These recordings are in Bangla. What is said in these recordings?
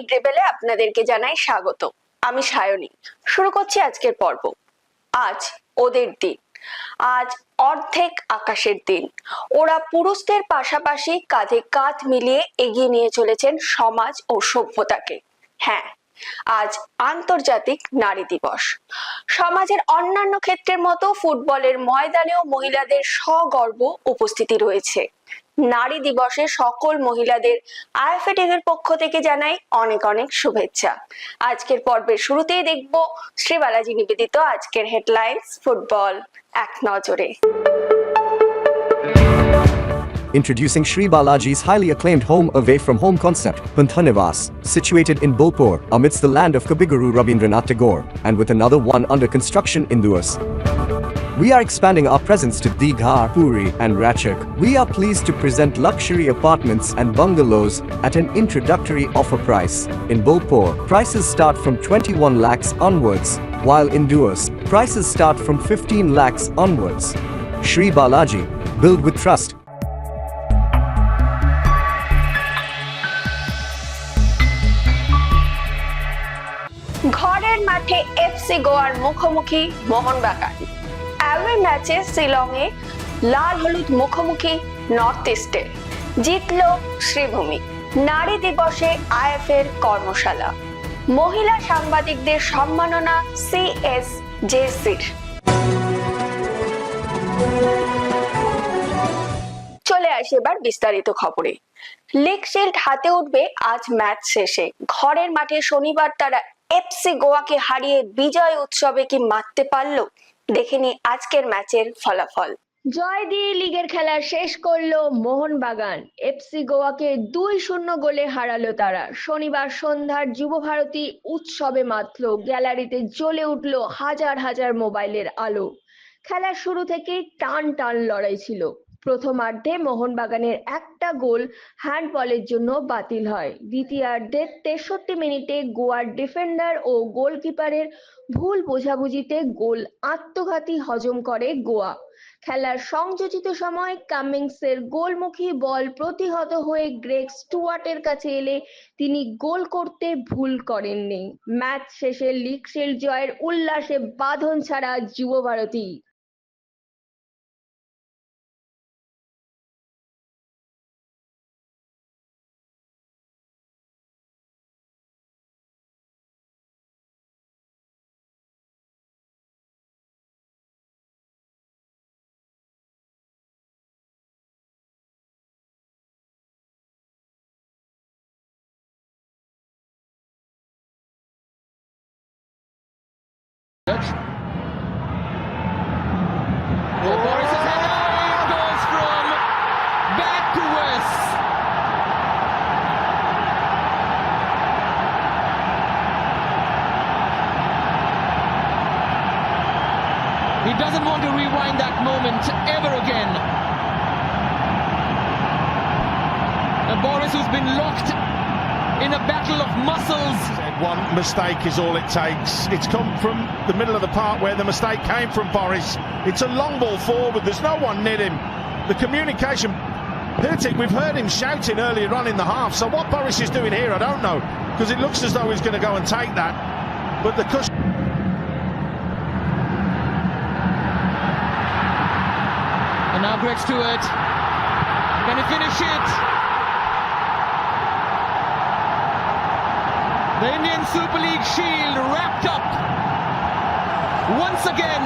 দৈনিক রেবেলে আপনাদেরকে জানাই স্বাগত। আমি সায়নী। শুরু করছি আজকের পর্ব। আজ ওদের দিন। আজ অর্ধেক আকাশের দিন। ওরা পুরুষদের পাশাপাশি কাঁধে কাঁধ মিলিয়ে এগিয়ে নিয়ে চলেছেন সমাজ ও সভ্যতাকে। হ্যাঁ আজ আন্তর্জাতিক নারী দিবস। সমাজের অন্যান্য ক্ষেত্রের মতো ফুটবলের ময়দানেও মহিলাদের সগর্ব উপস্থিতি রয়েছে। নারী দিবসে সকল মহিলাদের আইএফএটিভ এর পক্ষ থেকে জানাই অনেক অনেক শুভেচ্ছা আজকের পর্বের শুরুতেই দেখব শ্রী বালাজি নিবেদিত আজকের হেডলাইন্স ফুটবল এক নজরে Introducing Sri Balaji's highly acclaimed home away from home concept, Panthanivas, situated in Bolpur amidst the land of Kabiguru Rabindranath Tagore, and with another one under construction in Duas. We are expanding our presence to Dighar, Puri, and Ratchak. We are pleased to present luxury apartments and bungalows at an introductory offer price. In Bolpur, prices start from 21 lakhs onwards, while in Duas, prices start from 15 lakhs onwards. Sri Balaji, build with trust. ঘরের মাঠে এফসি গোয়ার মুখোমুখি মোহনবাগান অ্যাওয়ে ম্যাচে শিলংয়ে লাল হলুদ মুখোমুখি নর্থ ইস্টে। জিতল শ্রীভূমি। নারী দিবসে আইএফ এর কর্মশালা। মহিলা সাংবাদিকদের সম্মাননা সিএস জেসির চলে আসে এবার বিস্তারিত খবরে। লিগ শিল্ড হাতে উঠবে আজ ম্যাচ শেষে। ঘরের মাঠে শনিবার তারা এফসি গোয়াকে হারিয়ে বিজয় উৎসবে কি মারতে পারল? দেখে নি আজকের ম্যাচের ফলাফল। জয় দিয়ে লিগের খেলা শেষ করল মোহনবাগান। এফসি গোয়াকে দুই শূন্য গোলে হারালো তারা। শনিবার সন্ধ্যার যুব ভারতী উৎসবে মাতল গ্যালারিতে জ্বলে উঠল হাজার হাজার মোবাইলের আলো। খেলার শুরু থেকেই টান টান লড়াই ছিল। প্রথমার্ধে মোহনবাগানের একটা গোল হ্যান্ডবলের জন্য বাতিল হয়। দ্বিতীয়ার্ধে তেষট্টি মিনিটে গোয়ার ডিফেন্ডার ও গোলকিপারের ভুল বোঝাবুঝিতে গোল আত্মঘাতী হজম করে গোয়া। খেলার সংযোজিত সময় কামিংসের গোলমুখী বল প্রতিহত হয়ে গ্রেগ স্টুয়ার্টের কাছে এলে তিনি গোল করতে ভুল করেননি। ম্যাচ শেষে লিগ শিল্ড জয়ের উল্লাসে বাঁধন ছাড়া Yuva Bharati. Well, Boris has had it goes from back to west. He doesn't want to rewind that moment ever again. And Boris, who's been locked in a battle of muscles, One mistake is all it takes. It's come from the middle of the park where the mistake came from Boris. It's a long ball forward. There's no one near him. The communication. Pirtic, we've heard him shouting earlier on in the half. So what Boris is doing here, I don't know, because it looks as though he's going to go and take that. But the cushion. and now Greg Stewart. Can he finish it? The Indian Super League shield wrapped up once again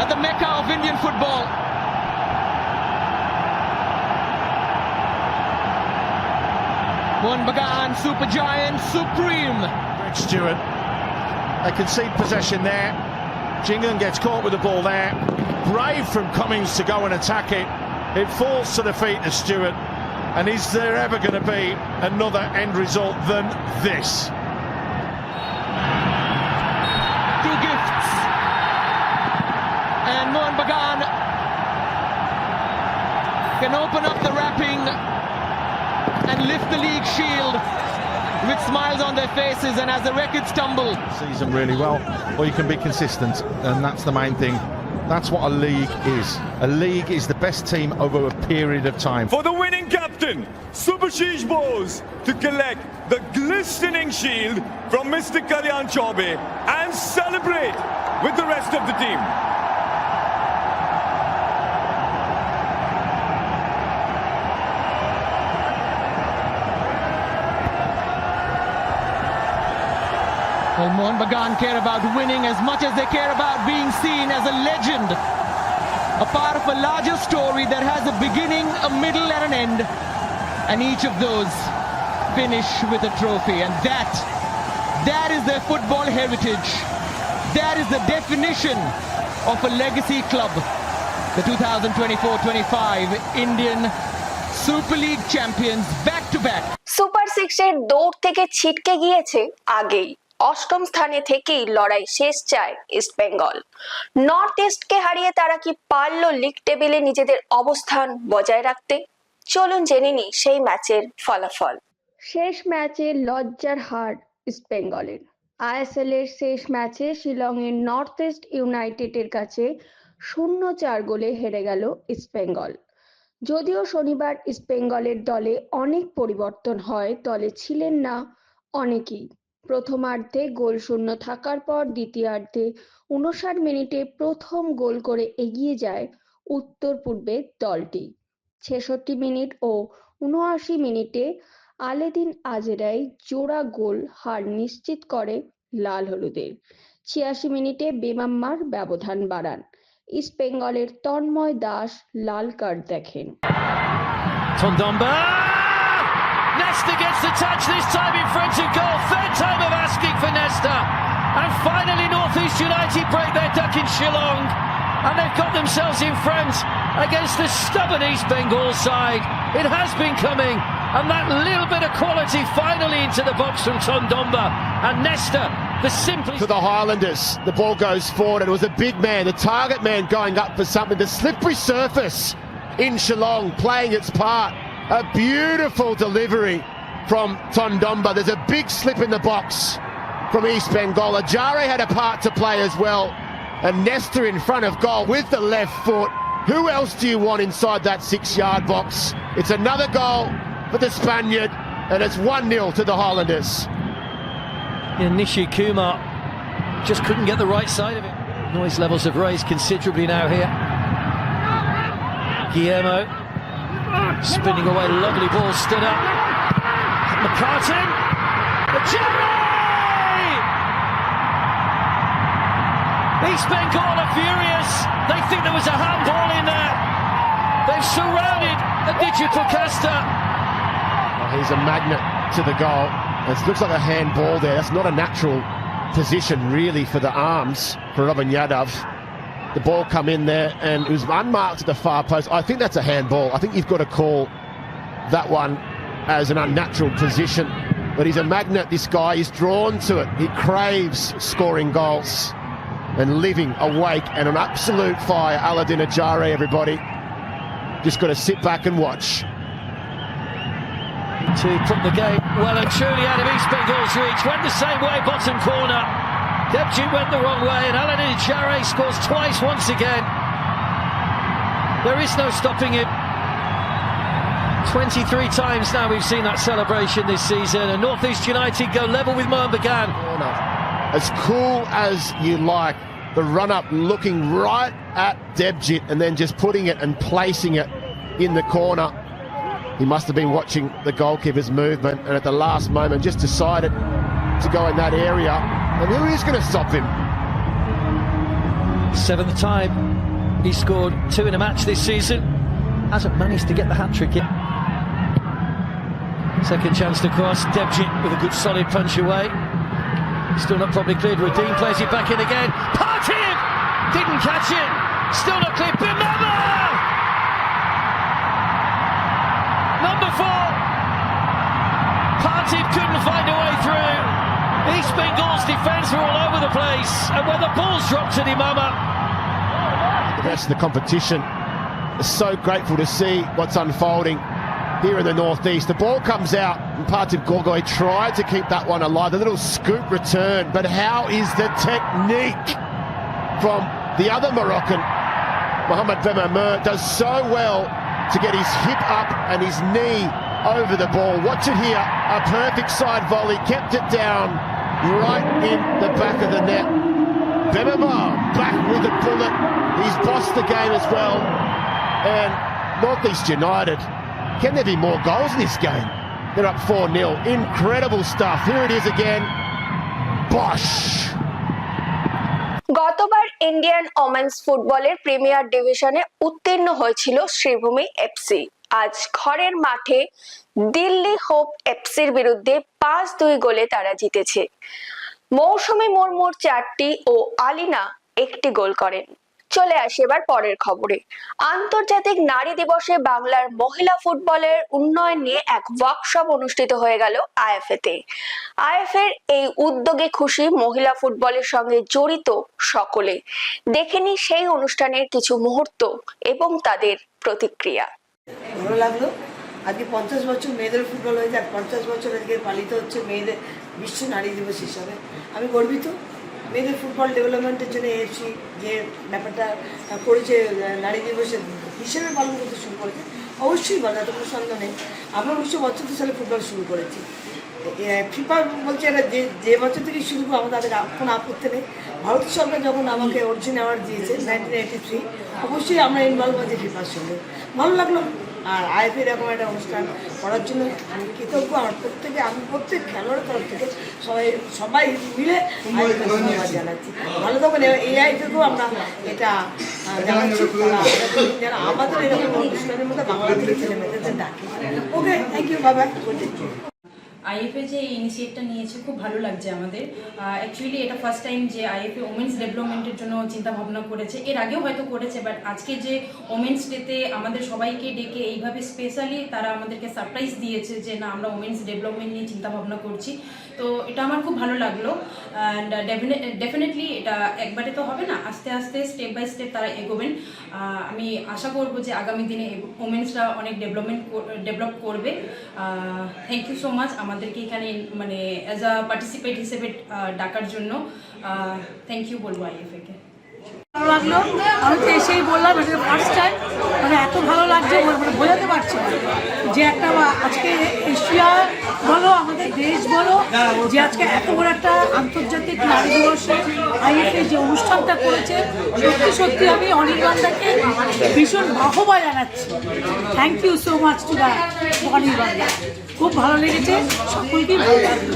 at the mecca of Indian football. Mohan Bagan, super giant, supreme. Greg Stewart. They concede possession there. Jingan gets caught with the ball there. Brave from Cummings to go and attack it. It falls to the feet of Stewart. And is there ever going to be another end result than this? two gifts. And Mohan Bagan can open up the wrapping and lift the league shield with smiles on their faces. And as the records tumble, Season really well, or you can be consistent, and that's the main thing. That's what a league is. A league is the best team over a period of time. for the winning captain, Subhashish Bose, to collect the glistening shield from Mr. Kalyan Chaube and celebrate with the rest of the team. Well, Mohan Bagan care about winning as much as they care about being seen as a legend. A part of a larger story that has a beginning, a middle, and an end. And each of those finish with a trophy. And that, that is their football heritage. That is the definition of a legacy club. The 2024-25 Indian Super League champions back to back. Super সিক্সের দৌড় থেকে ছিটকে গিয়েছে আগেই অষ্টম স্থানে থেকেই লড়াই শেষ চায় ইস্ট বেঙ্গল। নর্থ ইস্টকে হারিয়ে তারা কি পারল লিগ টেবিলে নিজেদের অবস্থান বজায় রাখতে? চলুন জেনে নিই সেই ম্যাচের ফলাফল। শেষ ম্যাচে লজ্জার হার ইস্ট বেঙ্গলের। আইএসএল এর শেষ ম্যাচে শিলংয়ের নর্থ ইস্ট ইউনাইটেডের কাছে শূন্য চার গোলে হেরে গেল ইস্ট বেঙ্গল। যদিও শনিবার ইস্টবেঙ্গলের দলে অনেক পরিবর্তন হয়, দলে ছিলেন না অনেকেই। প্রথমার্ধে গোল শূন্য থাকার পর দ্বিতীয়ার্ধে উনষাট মিনিটে প্রথম গোল করে এগিয়ে যায় উত্তর পূর্বের দলটি। ছেষট্টি মিনিট ও উনআশি মিনিটে আলেদিন আজেরাই জোড়া গোল হার নিশ্চিত করে লাল হলুদের। ছিয়াশি মিনিটে বেমাম্মার ব্যবধান বাড়ান। ইস্টবেঙ্গলের তন্ময় দাস লাল কার্ড দেখেন! Nesta gets the touch this time in front of goal. Third time of asking for Nesta. And finally, North East United break their duck in Shillong. And they've got themselves in front against the stubborn East Bengal side. It has been coming. And that little bit of quality finally into the box from Tondamba. And Nesta, the simplest. to the Highlanders. The ball goes forward, and it was a big man, the target man going up for something. The slippery surface in Shillong playing its part. A beautiful delivery from Tondamba. There's a big slip in the box from East Bengal. Ajare had a part to play as well. And Nesta in front of goal with the left foot. Who else do you want inside that six yard box? It's another goal for the Spaniard, and it's 1 0 to the Highlanders. Yeah, just couldn't get the right side of it. Noise levels have raised considerably now here. Guillermo spinning away, lovely ball stood up. McCartan, Jerry! East Bengal are furious. They think there was a handball in there. They've surrounded a digital caster. He's a magnet to the goal. It looks like a handball there. That's not a natural position, really, for the arms for Robin Yadav. The ball come in there and it was unmarked at the far post. I think that's a handball. I think you've got to call that one as an unnatural position. But he's a magnet, this guy. He's drawn to it. He craves scoring goals and living awake and an absolute fire. Aladdin Ajare, everybody. Just got to sit back and watch. to put the game well and truly out of East Bengal's reach. Went the same way, bottom corner. Debjit went the wrong way, and Aladdin Jare scores twice once again. There is no stopping him. 23 times now we've seen that celebration this season, and North East United go level with Mohan Bagan. corner. As cool as you like, the run up looking right at Debjit and then just putting it and placing it in the corner. He must have been watching the goalkeeper's movement and at the last moment just decided to go in that area. And who is going to stop him? Seventh time he scored two in a match this season. Hasn't managed to get the hat trick yet. Second chance to cross. Debjit with a good solid punch away. Still not properly cleared. Redeem plays it back in again. Partin! Didn't catch it. Still not clear. Bimama! Number four. Partin couldn't find a way through. Place. And when the ball's dropped to Imama, The rest of the competition is so grateful to see what's unfolding here in the northeast. The ball comes out and Partib Gorgoy tried to keep that one alive. A little scoop return, but how is the technique from the other Moroccan Mohamed Vemamer does so well to get his hip up and his knee over the ball. Watch it here. A perfect side volley, kept it down right in the back of the net. Vemamer back with a bullet. He's bossed the game as well. And Northeast United, can there be more goals in this game? They're up 4 0. Incredible stuff. Here it is again. Bosh. গতবার ইন্ডিয়ান ওমেন্স ফুটবলের প্রিমিয়ার ডিভিশনে উত্তীর্ণ হয়েছিল শ্রীভূমি এফসি আজ ঘরের মাঠে দিল্লি হোপ এফসির বিরুদ্ধে পাঁচ দুই গোলে তারা জিতেছে। মৌসুমি মুর্মুর চারটি ও আলিনা একটি গোল করেন। চলে আসি এবার পরের খবরে। আন্তর্জাতিক নারী দিবসে বাংলার মহিলা ফুটবলের উন্নয়ন নিয়ে এক ওয়ার্কশপ অনুষ্ঠিত হয়ে গেল আইএফএ তে আইএফএর এই উদ্যোগে খুশি মহিলা ফুটবলের সঙ্গে জড়িত সকলে। দেখেনি সেই অনুষ্ঠানের কিছু মুহূর্ত এবং তাদের প্রতিক্রিয়া। ভালো লাগল। আজকে পঞ্চাশ বছর মেয়েদের ফুটবল হয়েছে, আর পঞ্চাশ বছর আজকে পালিত হচ্ছে মেয়েদের বিশ্ব নারী দিবস হিসাবে। আমি গর্বিত মেয়েদের ফুটবল ডেভেলপমেন্টের জন্য এসেছি যে ব্যাপারটা করেছে নারী দিবসের হিসেবে পালন করতে শুরু করেছে, অবশ্যই ভালো এত কোনো সন্দেহ নেই। আমরা উনিশশো পঁচাত্তর সালে ফুটবল শুরু করেছি। ফিফা বলছে এটা যে যে বছর থেকে শুরু করব আমার তাদের কোনো আপত্তি নেই। ভারত সরকার যখন আমাকে অর্জুন অ্যাওয়ার্ড দিয়েছে, নাইনটিন এইটি থ্রি, অবশ্যই আমরা ইনভলভ আছি ফিফার সঙ্গে। ভালো লাগল। আর আইপি এরকম একটা অনুষ্ঠান করার জন্য আমি কৃতজ্ঞ। আমার প্রত্যেকে আমি প্রত্যেক খেলোয়াড়ের তরফ থেকে সবাই সবাই মিলে ধন্যবাদ জানাচ্ছি। ভালো থাকবেন এই আইপিকেও আমরা এটা জানাচ্ছি। আমাদের- এরকম অনুষ্ঠানের মধ্যে বাংলাদেশের ছেলে মেয়েদের ডাকে। ওকে থ্যাংক ইউ বাবা আইএফএ যে ইনিশিয়েটটা নিয়েছে, খুব ভালো লাগছে আমাদের। অ্যাকচুয়ালি এটা ফার্স্ট টাইম যে আইএফএ ওমেন্স ডেভেলপমেন্টের জন্য চিন্তা ভাবনা করেছে। এর আগেও হয়তো করেছে বাট আজকে যে ওমেন্স ডেতে আমাদের সবাইকে ডেকে এইভাবে স্পেশালি তারা আমাদেরকে সারপ্রাইজ দিয়েছে যে না, আমরা ওমেন্স ডেভেলপমেন্ট নিয়ে চিন্তা ভাবনা করছি। তো এটা আমার খুব ভালো লাগল। অ্যান্ড ডেফিনেটলি এটা একবারে তো হবে না, আস্তে আস্তে স্টেপ বাই স্টেপ তারা এগোবেন। আমি আশা করব যে আগামী দিনে ওমেন্সরা অনেক ডেভেলপমেন্ট ডেভেলপ করবে। থ্যাংক ইউ সো মাচ আমাদেরকে এখানে মানে অ্যাজ আ পার্টিসিপেট হিসেবে ডাকার জন্য থ্যাংক ইউ বলব আইএফএকে ভালো লাগল। আমি তো এসেই বললাম, এটা ফার্স্ট টাইম মানে এত ভালো লাগছে মানে মানে বোঝাতে পারছি যে একটা আজকে এশিয়া বলো, আমাদের দেশ বলো, যে আজকে এত বড় একটা আন্তর্জাতিক নারী দিবসে, আইএফএ যে অনুষ্ঠানটা করেছে, সত্যি সত্যি আমি অনির্বাণদাকে ভীষণ বাহবা জানাচ্ছি। Thank you so much to the অনির্বাণদা খুব ভালো লেগেছে, সকলকেই ভালো লাগল।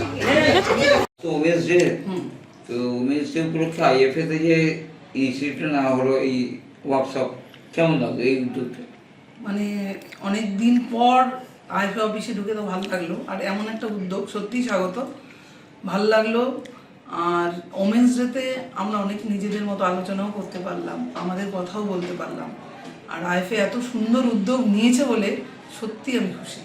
তো উমেশ ডে তো উমেশ ডে উপলক্ষে আইএফএ যে ইনস্টিটিউটটা নেওয়া হলো এই ওয়ার্কশপ কেমন লাগল এই উদ্যোগটা? মানে অনেক দিন পর আইফে অফিসে ঢুকে তো ভালো লাগল। আর এমন একটা উদ্যোগ, সত্যিই স্বাগত। ভালো লাগল। আর ওমেন্স ডেতে আমরা অনেক নিজেদের মতো আলোচনাও করতে পারলাম, আমাদের কথাও বলতে পারলাম। আর আইফে এত সুন্দর উদ্যোগ নিয়েছে বলে সত্যি আমি খুশি।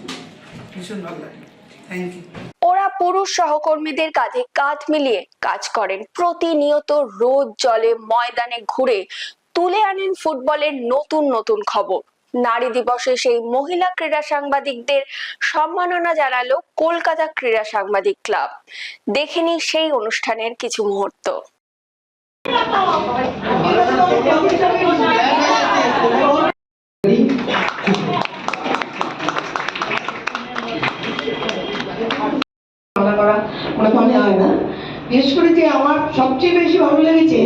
ভীষণ ভালো লাগল। থ্যাংক ইউ পুরুষ সহকর্মীদের কাঁধে কাঁধ মিলিয়ে কাজ করেন। প্রতিনিয়ত রোদ জলে ময়দানে ঘুরে তুলে আনেন ফুটবলের নতুন নতুন খবর। নারী দিবসে সেই মহিলা ক্রীড়া সাংবাদিকদের সম্মাননা জানালো কলকাতা ক্রীড়া সাংবাদিক ক্লাব। দেখেনি সেই অনুষ্ঠানের কিছু মুহূর্ত। করা মনে হয় না। বিশেষ করে যে আমার সবচেয়ে বেশি ভালো লেগেছে,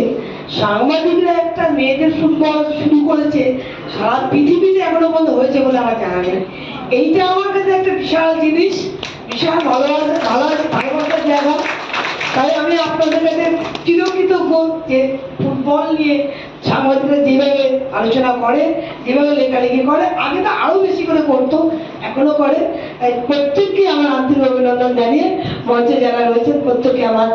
সাংবাদিকরা একটা মেয়েদের ফুটবল শুরু করেছে, সারা পৃথিবীতে এখনও পর্যন্ত হয়েছে বলে আমার জানা এইটা আমার কাছে একটা বিশাল জিনিস, বিশাল ভালো ভালো ভালোবাসার জায়গা তাই আমি আপনাদের কাছে চিরকৃতজ্ঞ যে ফুটবল নিয়ে সাংবাদিকরা যেভাবে আলোচনা করে, যেভাবে লেখালেখি করে, আগে তো আরও বেশি করে করতো, এখনও করে। তাই প্রত্যেককে আমার আন্তরিক অভিনন্দন জানিয়ে মঞ্চে যারা রয়েছেন প্রত্যেককে আমার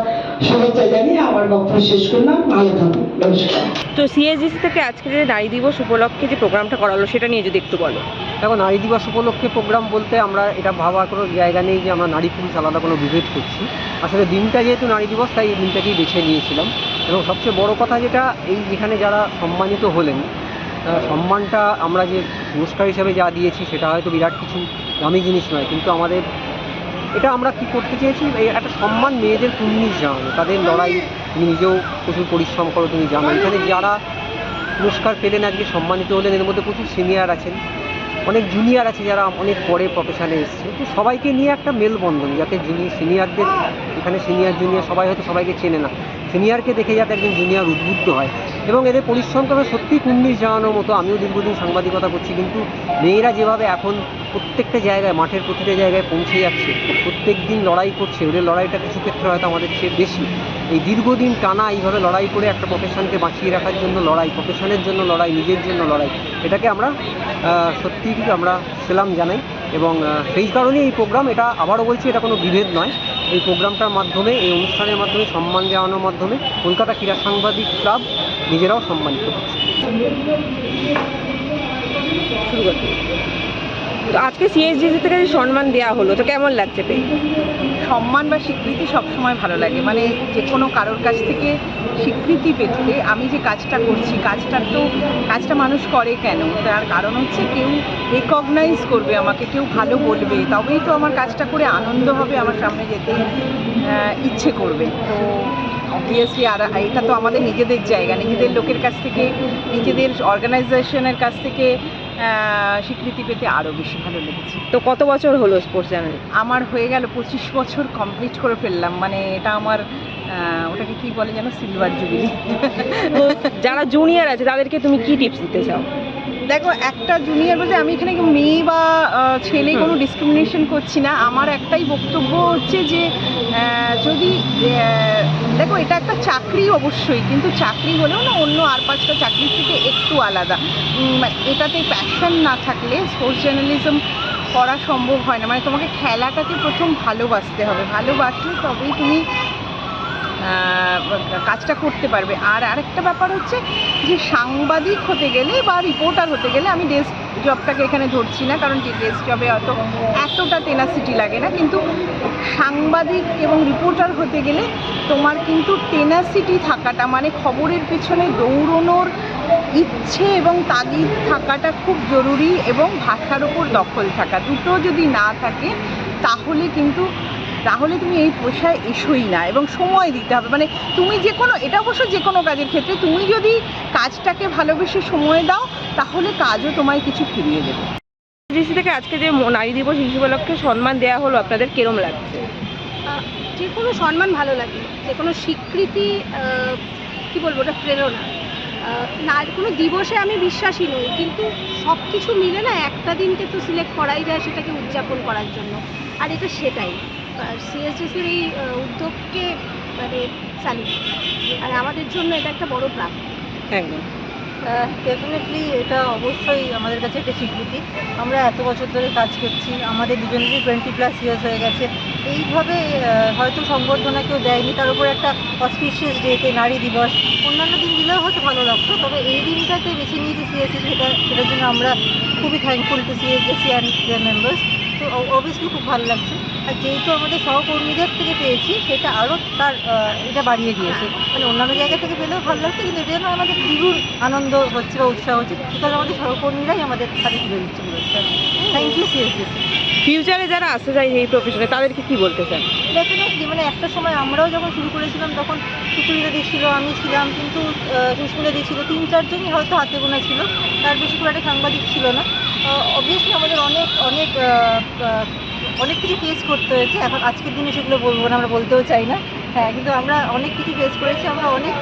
শুভেচ্ছা জানিয়ে আমার বক্তব্য শেষ করলাম। ভালো থাকুন। নমস্কার। তো সিএসজিসি থেকে আজকে যে নারী দিবস উপলক্ষে যে প্রোগ্রামটা করালো সেটা নিয়ে যদি একটু বলো। দেখো নারী দিবস উপলক্ষে প্রোগ্রাম বলতে আমরা এটা ভাবার কোনো জায়গা নেই যে আমরা নারী পুরুষ আলাদা কোনো বিভেদ করছি। আসলে দিনটা যেহেতু নারী দিবস তাই এই দিনটাকেই বেছে নিয়েছিলাম। এবং সবচেয়ে বড় কথা যেটা এই যেখানে যারা সম্মানিত হলেন সম্মানটা আমরা যে পুরস্কার হিসেবে যা দিয়েছি সেটা হয়তো বিরাট কিছু দামি জিনিস নয়, কিন্তু আমাদের এটা আমরা কি করতে চেয়েছি? একটা সম্মান মেয়েদের কুর্নিশ জানানো তাদের লড়াই তুমি নিজেও প্রচুর পরিশ্রম করো, তুমি জানো। এখানে যারা পুরস্কার পেলেন আজকে, সম্মানিত হলেন, এর মধ্যে প্রচুর সিনিয়র আছেন, অনেক জুনিয়র আছে যারা অনেক পরে প্রফেশনে এসছে। তো সবাইকে নিয়ে একটা মেলবন্ধন, যাতে জুনি সিনিয়রদের এখানে সিনিয়র জুনিয়র সবাই হয়তো সবাইকে চেনে না। সিনিয়রকে দেখে যাতে একজন জুনিয়র উদ্বুদ্ধ হয়। এবং এদের পরিশ্রম তবে সত্যি কুন্ডিস জানানোর মতো, আমিও দীর্ঘদিন সাংবাদিকতা করছি, কিন্তু মেয়েরা যেভাবে এখন প্রত্যেকটা জায়গায়, মাঠের প্রতিটা জায়গায় পৌঁছে যাচ্ছে। প্রত্যেক দিন লড়াই করছে। ওদের লড়াইটা কিছু ক্ষেত্রে হয়তো আমাদের চেয়ে বেশি। এই দীর্ঘদিন টানা এইভাবে লড়াই করে একটা প্রফেশনকে বাঁচিয়ে রাখার জন্য লড়াই প্রফেশনের জন্য লড়াই, নিজের জন্য লড়াই, এটাকে আমরা সত্যিই আমরা সেলাম জানাই এবং সেই কারণেই এই প্রোগ্রাম এটা আবারও বলছি, এটা কোনো বিভেদ নয়। এই প্রোগ্রামটার মাধ্যমে, এই অনুষ্ঠানের মাধ্যমে, সম্মান জানানোর মাধ্যমে কলকাতা ক্রীড়া সাংবাদিক ক্লাব নিজেরাও সম্মানিত হচ্ছে। তো আজকে সিএসডিসি থেকে যে সম্মান দেওয়া হলো, তো কেমন লাগছে পেয়ে? সম্মান বা স্বীকৃতি সবসময় ভালো লাগে। মানে যে কোনো কারোর কাছ থেকে স্বীকৃতি পেতে আমি যে কাজটা করছি কাজটার তো, কাজটা মানুষ করে কেন? তার কারণ হচ্ছে কেউ রেকগনাইজ করবে আমাকে, কেউ ভালো বলবে। তবেই তো আমার কাজটা করে আনন্দ হবে, আমার সামনে যেতে ইচ্ছে করবে। তো অবভিয়াসলি আর এটা তো আমাদের নিজেদের জায়গা, নিজেদের লোকের কাছ থেকে, নিজেদের অর্গানাইজেশনের কাছ থেকে স্বীকৃতি পেতে আরও বেশি ভালো লেগেছে। তো কত বছর হলো স্পোর্টস চ্যানেল আমার হয়ে গেল পঁচিশ বছর কমপ্লিট করে ফেললাম। মানে এটা আমার ওটাকে কি বলে যেন? সিলভার জুবিলি যারা জুনিয়র আছে তাদেরকে তুমি কি টিপস দিতে চাও? দেখো একটা জুনিয়র বলতে আমি এখানে কি মেয়ে বা ছেলে কোনো ডিসক্রিমিনেশন করছি না? আমার একটাই বক্তব্য হচ্ছে যে যদি দেখো এটা একটা চাকরি অবশ্যই কিন্তু চাকরি হলেও না অন্য আর পাঁচটা চাকরির থেকে একটু আলাদা। এটাতে প্যাশন না থাকলে স্পোর্টস জার্নালিজম করা সম্ভব হয় না। মানে তোমাকে খেলাটাকে প্রথম ভালোবাসতে হবে। ভালোবাসলে তবেই তুমি কাজটা করতে পারবে। আর আরেকটা ব্যাপার হচ্ছে যে সাংবাদিক হতে গেলে বা রিপোর্টার হতে গেলে আমি ডেস্ক জবটাকে এখানে ধরছি না, কারণ ডেস্ক জবে অত এতটা টেনাসিটি লাগে না। কিন্তু সাংবাদিক এবং রিপোর্টার হতে গেলে তোমার কিন্তু টেনাসিটি থাকাটা মানে খবরের পিছনে দৌড়নোর ইচ্ছে এবং তাগিদ থাকাটা খুব জরুরি এবং ভাষার ওপর দখল থাকা। দুটো যদি না থাকে, তাহলে কিন্তু তাহলে তুমি এই পেশায় এসোই না এবং সময় দিতে হবে। মানে তুমি যে কোনো এটা অবশ্য যে কোনো কাজের ক্ষেত্রে তুমি যদি কাজটাকে ভালোবেসে সময় দাও তাহলে কাজও তোমায় কিছু ফিরিয়ে দেবে। সিএসডিসি থেকে আজকে যে নারী দিবস শিশু উপলক্ষে সম্মান দেওয়া হলো আপনাদের কিরম লাগছে? যে কোনো সম্মান ভালো লাগে যে কোনো স্বীকৃতি কি বলব ওটা প্রেরণা। না কোনো দিবসে আমি বিশ্বাসী নই কিন্তু সব কিছু মিলে না একটা দিনকে তো সিলেক্ট করাই যায় সেটাকে উদযাপন করার জন্য। আর এটা সেটাই। সিএসডিসির এই উদ্যোগকে মানে স্যালুট আর আমাদের জন্য এটা একটা বড় প্রাপ্তি। একদম। ডেফিনেটলি এটা অবশ্যই আমাদের কাছে একটা স্বীকৃতি। আমরা এত বছর ধরে কাজ করছি আমাদের দুজনেরই টোয়েন্টি প্লাস ইয়ার্স হয়ে গেছে। এইভাবে হয়তো সংবর্ধনা কেউ দেয়নি তার উপর একটা অসপিশিয়াস ডেতে নারী দিবস অন্যান্য দিন দিলেও হয়তো ভালো লাগতো তবে এই দিনটাতে বেছে নিয়েছি সিএসসি সেটা সেটার জন্য আমরা খুবই thankful to CSC and their members তো অবভিয়াসলি খুব ভালো লাগছে। আর যেহেতু আমাদের সহকর্মীদের থেকে পেয়েছি, সেটা আরও তার এটা বাড়িয়ে দিয়েছে। মানে অন্যান্য জায়গা থেকে পেলেও ভালো লাগছে, কিন্তু এটা যেন আমাদের দ্বিগুণ আনন্দ হচ্ছে বা উৎসাহ হচ্ছে, কারণ আমাদের সহকর্মীরাই আমাদের হাতে তুলে দিচ্ছে পুরস্কার থ্যাংক ইউ সিএসসি ফিউচারে যারা আসতে চায় এই প্রফেশনে তাদেরকে কি বলতে চান? ডেফিনেটলি মানে একটা সময় আমরাও যখন শুরু করেছিলাম, তখন সুচরিতা দি ছিল, আমি ছিলাম, কিন্তু সুস্মিতা দি ছিল। তিন, চারজনই হয়তো হাতে গোনা ছিল, তার বেশি খুব একটা সাংবাদিক ছিল না। অবভিয়াসলি আমাদের অনেক অনেক অনেক কিছু ফেস করতে হয়েছে। এখন আজকের দিনে সেগুলো বলব না, আমরা বলতেও চাই না। হ্যাঁ কিন্তু আমরা অনেক কিছু ফেস করেছি, আমরা অনেক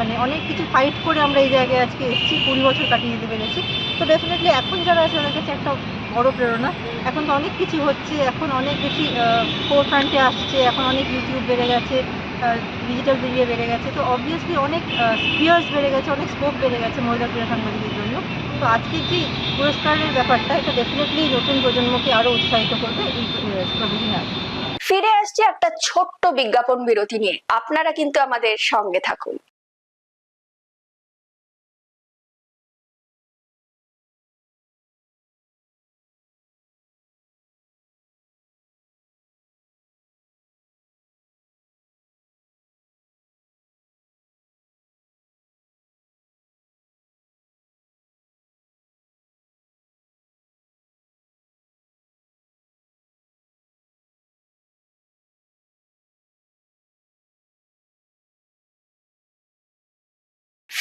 মানে অনেক কিছু ফাইট করে আমরা এই জায়গায় আজকে এসেছি, কুড়ি বছর কাটিয়ে দিতে পেরেছি। তো ডেফিনেটলি এখন যারা আছে তাদের কাছে একটা বড় প্রেরণা। এখন তো অনেক কিছু হচ্ছে, এখন অনেক বেশি ফোর ফ্রন্টে আসছে, এখন অনেক ইউটিউব বেড়ে গেছে ডিজিটাল মিডিয়া বেড়ে গেছে। তো অবভিয়াসলি অনেক স্পিয়ার্স বেড়ে গেছে, অনেক স্কোপ বেড়ে গেছে মহিলা ক্রীড়া সাংবাদিকের জন্য। তো আজকের যে পুরস্কারের ব্যাপারটা, এটা ডেফিনেটলি নতুন প্রজন্মকে আরও উৎসাহিত করবে? এই প্রভিশনে আসবে। ফিরে আসছি একটা ছোট্ট বিজ্ঞাপন বিরতি নিয়ে। আপনারা কিন্তু আমাদের সঙ্গে থাকুন।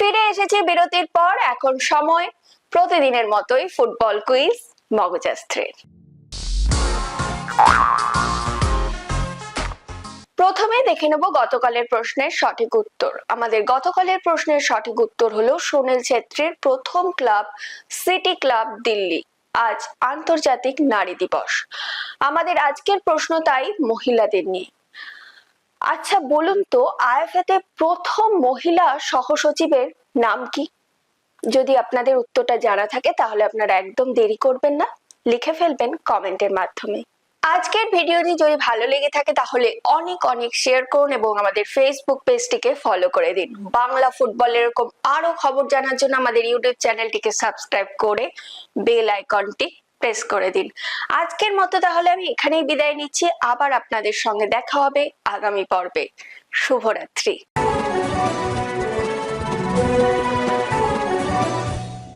ফিরে এসেছি বিরতির পর। এখন সময় প্রতিদিনের মতোই ফুটবল কুইজ মগজাস্ত্রের। প্রথমে দেখে নেব গতকালের প্রশ্নের সঠিক উত্তর। আমাদের গতকালের প্রশ্নের সঠিক উত্তর হলো সুনীল ছেত্রীর প্রথম ক্লাব সিটি ক্লাব দিল্লি। আজ আন্তর্জাতিক নারী দিবস। আমাদের আজকের প্রশ্ন তাই মহিলাদের নিয়ে। আচ্ছা বলুন তো আইএফএতে প্রথম মহিলা সহসচিবের নাম কি? যদি আপনাদের উত্তরটা জানা থাকে, তাহলে আপনারা একদম দেরি করবেন না। লিখে ফেলবেন কমেন্টের মাধ্যমে। আজকের ভিডিওটি যদি ভালো লেগে থাকে, তাহলে অনেক অনেক শেয়ার করুন এবং আমাদের ফেসবুক পেজটিকে ফলো করে দিন। বাংলা ফুটবল এরকম আরও খবর জানার জন্য আমাদের ইউটিউব চ্যানেলটিকে সাবস্ক্রাইব করে বেল আইকনটি প্রেস করে দিন। আজকের মতো তাহলে আমি এখানেই বিদায় নিচ্ছি। আবার আপনাদের সঙ্গে দেখা হবে আগামী পর্বে। শুভরাত্রি।